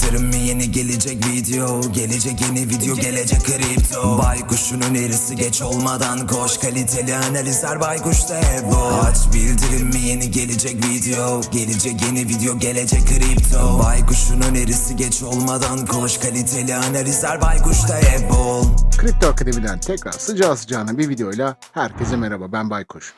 bildirim mi yeni gelecek video? Gelecek yeni video gelecek kripto. Baykuşun önerisi geç olmadan koş. Kaliteli analizler baykuşta hep bu Aç bildirim mi yeni gelecek video? Gelecek yeni video gelecek kripto. Baykuşun önerisi geç olmadan koş. Kaliteli analizler baykuşta hep bol Kripto Akademi'den tekrar sıcağı sıcağına bir videoyla herkese merhaba. Ben Baykuş.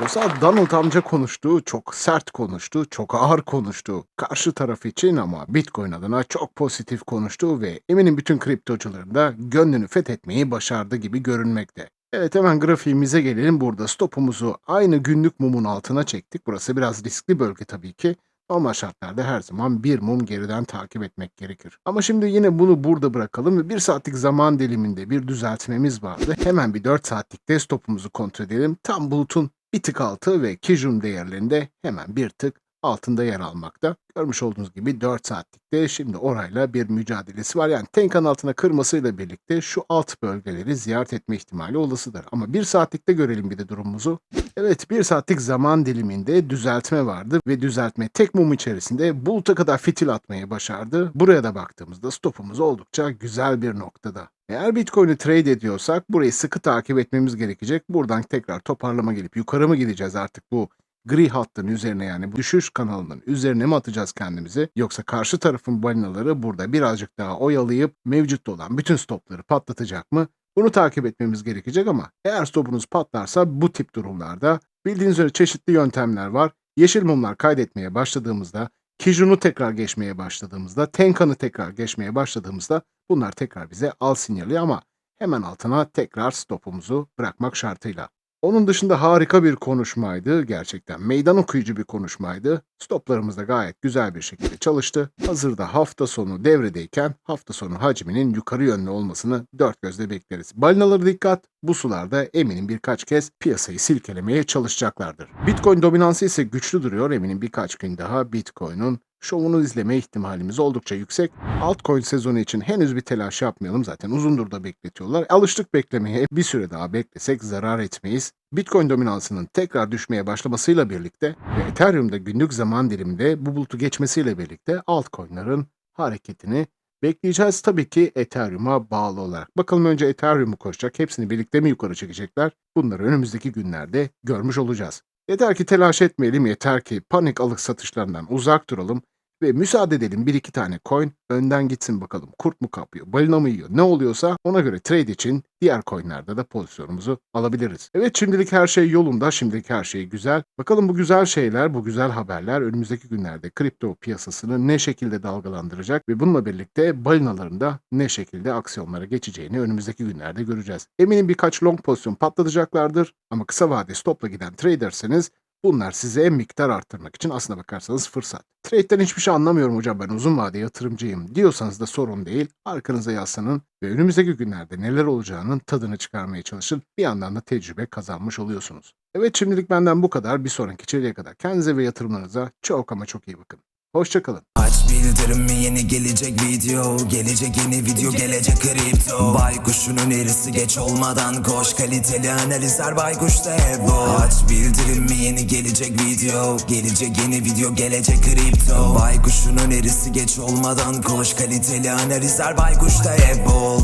Dostlar Donald amca konuştu, çok sert konuştu, çok ağır konuştu. Karşı taraf için ama Bitcoin adına çok pozitif konuştu ve eminim bütün kriptocuların da gönlünü fethetmeyi başardı gibi görünmekte. Evet hemen grafiğimize gelelim. Burada stopumuzu aynı günlük mumun altına çektik. Burası biraz riskli bölge tabii ki. Normal şartlarda her zaman bir mum geriden takip etmek gerekir. Ama şimdi yine bunu burada bırakalım ve bir saatlik zaman diliminde bir düzeltmemiz vardı. Hemen bir 4 saatlikte stopumuzu kontrol edelim. Tam bulutun bir tık altı ve Kijun değerlerinde hemen bir tık altında yer almakta. Görmüş olduğunuz gibi 4 saatlikte şimdi orayla bir mücadelesi var. Yani Tenkan altına kırmasıyla birlikte şu alt bölgeleri ziyaret etme ihtimali olasıdır. Ama 1 saatlikte görelim bir de durumumuzu. Evet 1 saatlik zaman diliminde düzeltme vardı ve düzeltme tek mum içerisinde buluta kadar fitil atmayı başardı. Buraya da baktığımızda stopumuz oldukça güzel bir noktada. Eğer Bitcoin'i trade ediyorsak burayı sıkı takip etmemiz gerekecek. Buradan tekrar toparlama gelip yukarı mı gideceğiz artık bu gri hattın üzerine yani bu düşüş kanalının üzerine mi atacağız kendimizi yoksa karşı tarafın balinaları burada birazcık daha oyalayıp mevcutta olan bütün stopları patlatacak mı? Bunu takip etmemiz gerekecek ama eğer stopunuz patlarsa bu tip durumlarda bildiğiniz üzere çeşitli yöntemler var. Yeşil mumlar kaydetmeye başladığımızda, Kijun'u tekrar geçmeye başladığımızda, Tenkan'ı tekrar geçmeye başladığımızda bunlar tekrar bize al sinyali ama hemen altına tekrar stopumuzu bırakmak şartıyla. Onun dışında harika bir konuşmaydı. Gerçekten meydan okuyucu bir konuşmaydı. Stoplarımız da gayet güzel bir şekilde çalıştı. Hazırda hafta sonu devredeyken hafta sonu hacminin yukarı yönlü olmasını dört gözle bekleriz. Balinaları dikkat. Bu sularda eminim birkaç kez piyasayı silkelemeye çalışacaklardır. Bitcoin dominansı ise güçlü duruyor. Eminim birkaç gün daha Bitcoin'un şovunu izleme ihtimalimiz oldukça yüksek. Altcoin sezonu için henüz bir telaş yapmayalım zaten uzundur da bekletiyorlar. Alıştık beklemeye bir süre daha beklesek zarar etmeyiz. Bitcoin dominansının tekrar düşmeye başlamasıyla birlikte ve Ethereum'da günlük zaman diliminde bu bulutu geçmesiyle birlikte altcoin'ların hareketini bekleyeceğiz tabii ki Ethereum'a bağlı olarak. Bakalım önce Ethereum'u koşacak, hepsini birlikte mi yukarı çekecekler? Bunları önümüzdeki günlerde görmüş olacağız. Yeter ki telaş etmeyelim, yeter ki panik alık satışlarından uzak duralım ve müsaade edelim bir iki tane coin önden gitsin bakalım. Kurt mu kapıyor, balina mı yiyor, ne oluyorsa ona göre trade için diğer coinlerde de pozisyonumuzu alabiliriz. Evet şimdilik her şey yolunda, şimdilik her şey güzel. Bakalım bu güzel şeyler, bu güzel haberler önümüzdeki günlerde kripto piyasasını ne şekilde dalgalandıracak ve bununla birlikte balinaların da ne şekilde aksiyonlara geçeceğini önümüzdeki günlerde göreceğiz. Eminim birkaç long pozisyon patlatacaklardır ama kısa vade stopla giden traderseniz Bunlar size en miktar arttırmak için aslına bakarsanız fırsat. Trade'den hiçbir şey anlamıyorum hocam ben uzun vade yatırımcıyım diyorsanız da sorun değil. Arkanıza yaslanın ve önümüzdeki günlerde neler olacağının tadını çıkarmaya çalışın. Bir yandan da tecrübe kazanmış oluyorsunuz. Evet şimdilik benden bu kadar. Bir sonraki içeriye kadar kendinize ve yatırımlarınıza çok ama çok iyi bakın. Hoşçakalın. Aç bildirim mi yeni gelecek video? Gelecek yeni video gelecek kripto. Baykuşun önerisi geç olmadan koş. Kaliteli analizler baykuşta hep bu Aç bildirim mi yeni gelecek video? Gelecek yeni video gelecek kripto. Baykuşun önerisi geç olmadan koş. Kaliteli analizler baykuşta hep bol